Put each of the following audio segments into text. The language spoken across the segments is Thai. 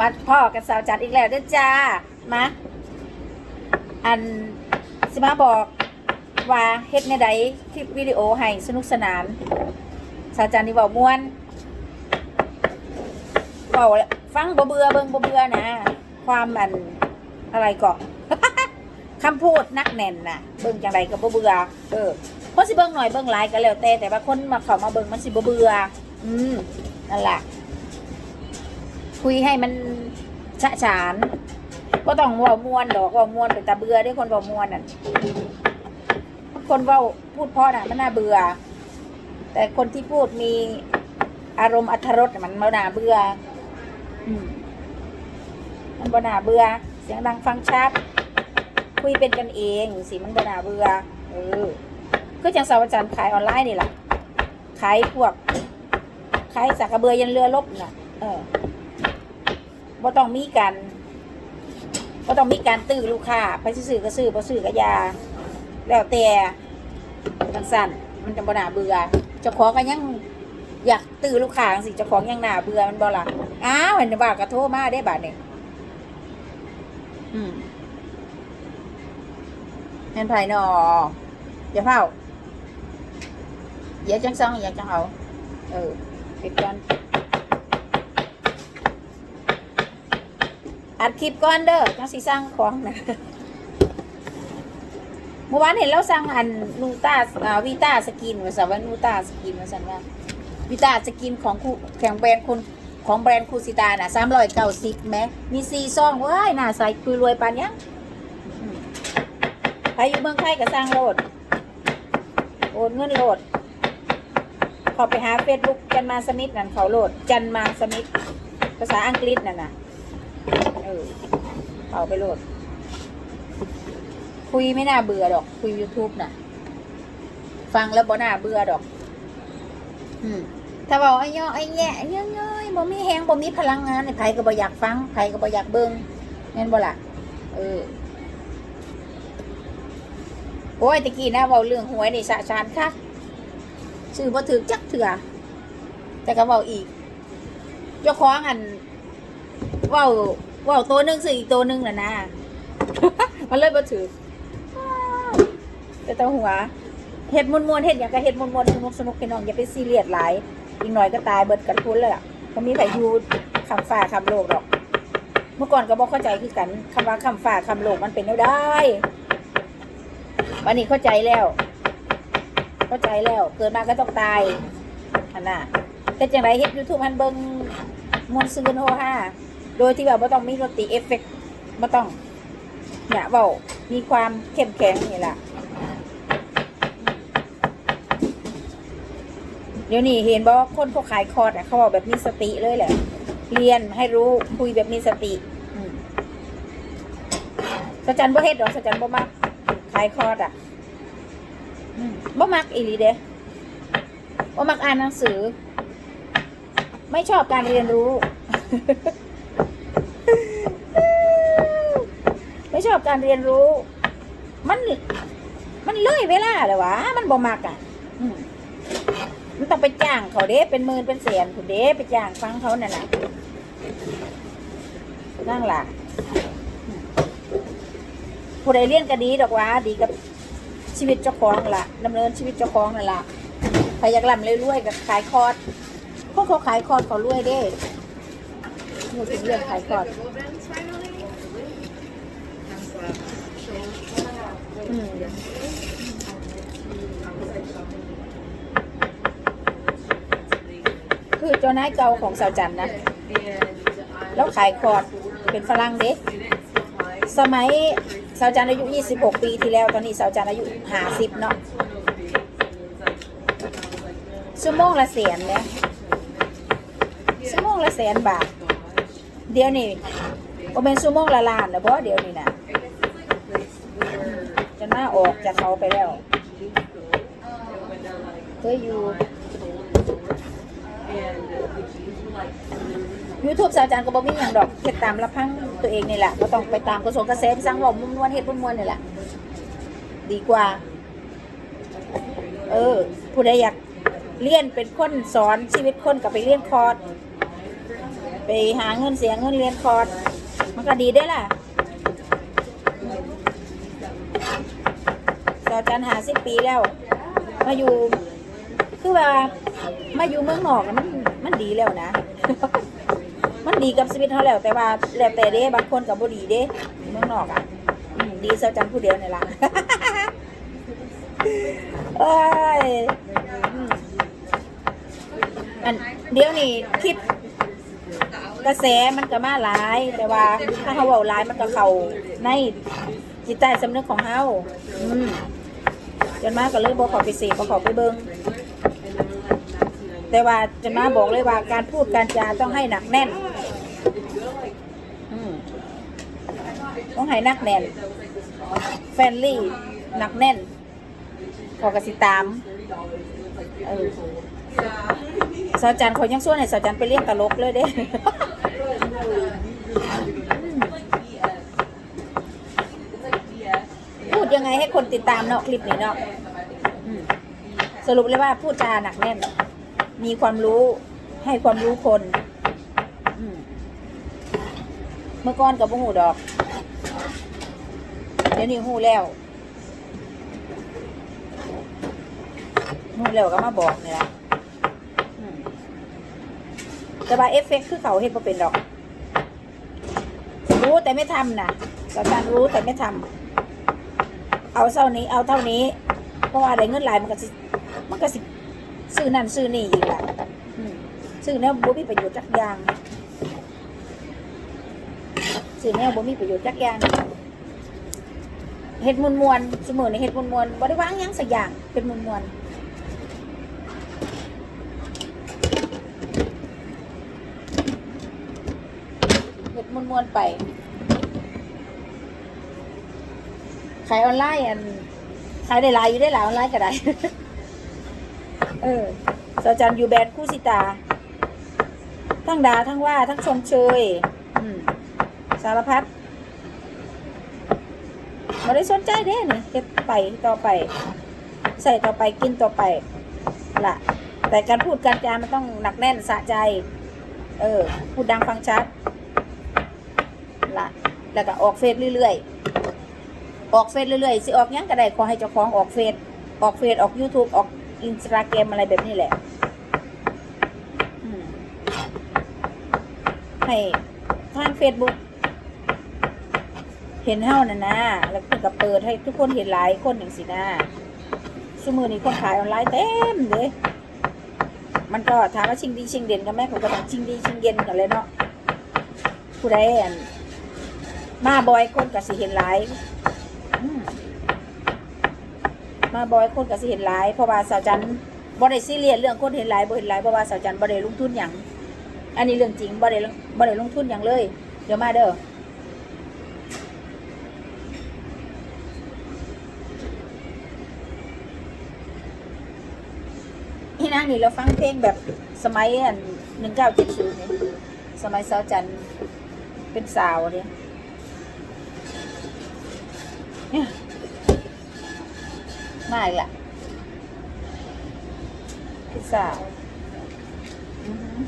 วัดพ่อกับสาวจัดอีกแล้วเด้อจ้า มาอันสิมาบอกว่าเฮ็ดในใดคลิปวิดีโอให้สนุกสนาน สาวจันนี่เว้าม่วนเว้าฟังบ่เบื่อเบิ่งบ่เบื่อนะ ความอันอะไรก็คำพูดนักแน่นน่ะเบิ่งจังไดก็บ่เบื่อเออคนสิเบิ่งหน่อยเบิ่งหลายก็แล้วแต่แต่ว่าคนมาเข้ามาเบิ่งมันสิบ่เบื่ออืมนั่นแหละ คุยให้มันฉะฉานก็ต้องว่ามวนดอกว่ามวนเป็นตาเบื่อด้วยคนว่ามวนน่ะคนว่าพูดเพราะน่ะมันน่าเบื่อ แต่คนที่พูดมีอารมณ์อัธรสมันมันน่าเบื่ออืมมันบ่น่าเบื่อ เสียงดังฟังชัด คุยเป็นกันเองสิมันบ่น่าเบื่อเออคือจังสาวจันทร์ขายออนไลน์นี่แหละขายพวกขายสักกระเบือยันเรือลบน่ะ เออ บ่ต้องมีการบ่ต้องมีการตื้อลูกค้าไปซื้อก็ซื้อบ่ซื้อก็ยา แล้วแต่จังสั่นมันจะบ่นาเบื่อเจ้าของก็ยังอยากตื้อลูกค้าสิเจ้าของยังหนาเบื่อมันบ่ล่ะอ้าวเห็นว่าก็โทรมาได้บาดนี้อืมเห็นไผนออย่าเฝ้าเดี๋ยวจังซองอย่าจังเอาเออปิดก่อน อัดคลิปก่อนเด้อจังสิสร้างของนะเมื่อวานเห็นเราสั่งอันนูตาอ่าวิตาสกินว่าสว่านูตาสกินว่าสันว่าวิตาสกินของคู่แข่งแบรนด์คุณของแบรนด์คูซิตาน่ะสามร้อยเก้าสิบแม้มีซีซองว้ายน่าใส่คุยรวยปานยังอืมใครอยู่เมืองไทยก็สร้างโหลด โอนเงินโหลดเขาไปหาเฟซบุ๊กจันมาสมิธนั่นเขาโหลด จันมาสมิธภาษาอังกฤษนั่นน่ะ ออเอาไปโหลด คุยไม่น่าเบื่อดอก คุย YouTube น่ะ ฟังแล้วบ่น่าเบื่อดอก อืมถ้าบอกไอ้ย่อไอ้แย่ไอ้ย่อยๆบ่มีแฮงบ่มีพลังงานไอ้ไผก็บ่อยากฟังไผก็บ่อยากเบิ่งแม่นบ่ล่ะเออโอ้ยตะกี้นะเว้าเรื่องหวยนี่สะชานคักซื้อบ่ถึกจักเถื่อแต่ก็เว้าอีกเจ้าของอันเว้า ว้าตัวหนึ่งซื้ออีกตัวหนึ่งน่ะนะ มันเลยบ่ถือแต่ตัวหัวเฮ็ดมวนๆเฮ็ดหยังก็เฮ็ดมวนๆสนุกสนุกพี่น้องอย่าไปซีเรียสหลายอีกหน่อยก็ตายเบิดกันทุนเลยอะบ่มีไผอยู่คำฟ้าคำโลกหรอก เมื่อก่อนก็บ่เข้าใจคือกันคำว่าคำฟ้าคำโลกมันเป็นแนวได้ วันนี้เข้าใจแล้ว เข้าใจแล้วเกิดมาก็ต้องตายอันน่ะแต่จังไรเฮ็ด YouTube หันเบิ่งมวนซื่นโฮฮา โดยที่ว่าบ่ต้องมีดนตรีเอฟเฟกต์บ่ต้องเนี่ยเบามีความเข้มแข็งนี่แหละเดี๋ยวนี้เห็นบอกว่าคนเขาขายคอร์สเขาบอกแบบมีสติเลยแหละ เรียนให้รู้คุยแบบมีสติสจันบ่เฮ็ดหรอกสจันบ่มักขายคอร์สอะบ่มักอีหลีเด้บ่มักอ่านหนังสือ ไม่ชอบการเรียนรู้ ไม่ ชอบการเรียนรู้ มัน มันเลื่อยเวลาเลยวะมันบ่มักอะมันต้องไปจ้างเขาเด้เป็นหมื่นเป็นแสนคุณเด้ไปจ้างฟังเขานั่นะนั่งหล่ะผู้ใดเรียนก็ดีดอกว่าดีกับชีวิตเจ้าของล่ะดำเนินชีวิตเจ้าของนั่นล่ะใครอยากร่ำรวยๆก็ขายคอร์สพวกเขาขายคอร์สเขารวยเด้นี่ถึงเรื่องขายคอร์ส อืม คือเจ้านายเก่าของสาวจันนะ แล้วขายคอร์ดเป็นฝรั่งเด็กสมัยสาวจันอายุ 26 ปีที่แล้ว ตอนนี้สาวจันอายุ50เนาะชั่วโมงละแสนเนี่ยชั่วโมงละแสนบาท เดี๋ยวนี้บ่เป็นชั่วโมงละล้านแล้วบ่เดี๋ยวนี้นะ จะน่าออกจากเขาไปแล้วเคยอยู่ YouTube สาวจานก็บ่มีอย่างดอกเฮ็ดตามละพังตัวเองนี่แหละก็ต้องไปตามกระทรวงเกษตรสร้างหลอมมวนๆเฮ็ดมวนๆนี่แหละดีกว่า เออ ผู้ใดอยากเรียนเป็นคนสอนชีวิตคนกับไปเรียนคอร์สไปหาเงินเสียเงินเรียนคอร์สมันก็ดีได้ล่ะ ต่อจันหาสิบปีแล้ว มาอยู่ คือว่า มาอยู่เมืองนอกมันมันดีแล้วนะ มันดีกับชีวิตเขาแล้วแต่ว่าแล้วแต่เด้บางคนกับบ่ดีเด้เมืองนอกอะดีเซาจันผู้เดียวในี่ล่ะเอ้ยอืมอันเดี๋ยวนี้คิดกระแสมันก็มาหลาย แต่ว่าถ้าเขาเว้าหลายมันก็เข้าในจิตใต้สำนึกของเฮาอืม จนมาก็เลยบ่เขอไปเสพบ่ขอไปเบิงแต่ว่าจนมาบอกเลยว่าการพูดการจาต้องให้หนักแน่นต้องให้หนักแน่น แฟนลี่หนักแน่นขอกระสิตามเออสาวจันเขายังส่วนให้สาวจันไปเรียนตลกเลยเด้ พูด ยังไงให้คนติดตามเนาะคลิปนี้เนาะสรุปเลยว่าพูดจาหนักแน่น มีความรู้ให้ความรู้คนเมื่อก่อนกับหูดอก เดี๋ยวนี้หูแล้วหูแล้วก็มาบอกนี่ละแต่ว่าเอฟเฟกคือเขาเห็นบ่เป็นดอก รู้แต่ไม่ทำนะสาการรู้แต่ไม่ทำ เอาเท่านี้เอาเท่านี้ เพราะว่าได้เงินหลายมันก็สิมันก็สิซื้อนั่นซื้อนี่อีกละอืมซื้อแนวบ่มีประโยชน์จักอย่างซื้อแนวบ่มีประโยชน์จักอย่างเฮ็ดมวนมวนๆเสมอในเฮ็ดมวนมวนๆบ่ได้วางหยังสักอย่างเป็นมวนมวนๆเฮ็ดมวนมวนๆไป ขายออนไลน์อันขายได้หลายอยู่ได้หลายออนไลน์ก็ได้ เออสาจันอยู่แบรนด์คู่สิตา ทั้งดาทั้งว่าทั้งชมเชยอืมสารพัดไม่ได้สนใจเด้นี่เก็บไปต่อไป ใส่ต่อไปกินต่อไปละแต่การพูดการจามันต้องหนักแน่นสะใจ เออ พูดดังฟังชัดละแล้วก็ออกเฟซเรื่อยๆ ออกเฟซเรื่อยๆสิออกยังก็ได้ขอให้เจ้าของออกเฟซออกเฟซออก YouTube ออกอินสตาแกรมอะไรแบบนี้แหละให้ทาง Facebook เห็นเฮ้านะนะแล้วเพิ่นก็เปิดให้ทุกคนเห็นหลายคนอย่างสินะชั่วมือนี้คนขายออนไลน์เต็มเลยมันก็ถามว่าชิงดีชิงเด่นกันไหมผมก็ต้องชิงดีชิงเย็นกันเลยเนาะผู้ใดอันมาบอยคนก็สิเห็นหลาย มาบอยคนก็สิเห็นหลายเพราะว่าสาวจันบ่ได้ซีเรียสเรื่องคนเห็นหลายบ่เห็นหลายเพราะว่าสาวจันบ่ได้ลงทุนหยังอันนี้เรื่องจริงบ่ได้บ่ได้ลงทุนหยังเลย เดี๋ยวมาเด้อที่นั่งนี่เราฟังเพลงแบบสมัยอันหนึ่งเก้าเจ็ดศูนย์เนี่ยสมัยสาวจันเป็นสาวเนี่ยเนี่ย มาอีกละพิซซ่าอือหือ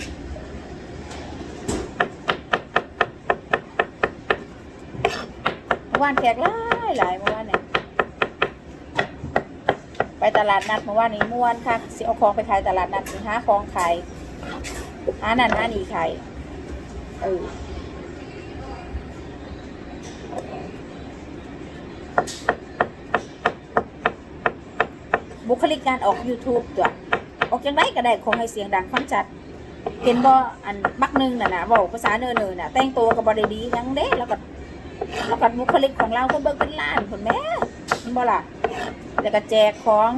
เมื่อวานแขกหลายหลายเมื่อวานเนี่ยไปตลาดนัดเมื่อวานนี้ม่วนค่ะสิเอาของไปขายตลาดนัดสิหาของขายหานั่นหานี่ขายเออ บุคลิกการออก YouTube ตัวออกจังไดก็ได้คงให้เสียงดังฟังชัดเห็นบ่อันบักหนึงน่ะนะเว้าภาษาเนอๆน่ะแต่งตัวก็บ่ได้ดียังเด้แล้วก็แล้วก็บุคลิกของเราคนเบิ่งเป็นล้านคนแม่เห็นบ่ล่ะแล้วก็แจกของ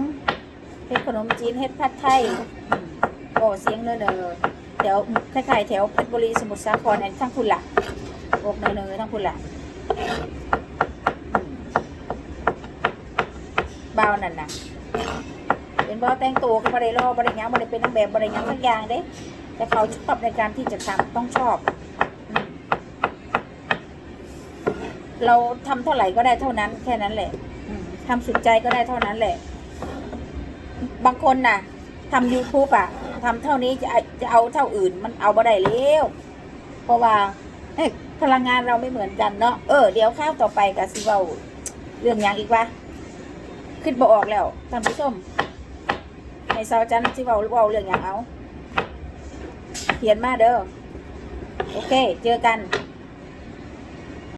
เฮ็ดขนมจีนเฮ็ดผัดไทยอืมโอ้เสียงเนอๆแถวคล้ายๆแถวเพชรบุรีสมุทรสาครอันทั้งพุ่นล่ะออกเนอๆทั้งพุ่นล่ะอืมบ่าวนั่นน่ะ บ่แต่งตัวก็บ่ได้รอบ่ได้หยังบ่ได้เป็นนางแบบบ่ได้หยังสักอย่างเด้ แต่เขาชอบในการที่จะทำต้องชอบ เราทำเท่าไหร่ก็ได้เท่านั้น แค่นั้นแหละอืมทำสุดใจก็ได้เท่านั้นแหละ บางคนน่ะทำ YouTube อะทำเท่านี้จะเอจะเอาเท่าอื่น มันเอาบ่ได้แล้วเพราะว่าเอ้ยพลังงานเราไม่เหมือนกันเนาะเออเดี๋ยวข้าวต่อไปกับซิเวาเรื่องหยังอีกวะ ขึ้นบ่ออกแล้วท่านผู้ชม ในสาวจันที่เว้าเว้าเรื่องอย่างเอาเขียนมาเด้อโอเค เจอกัน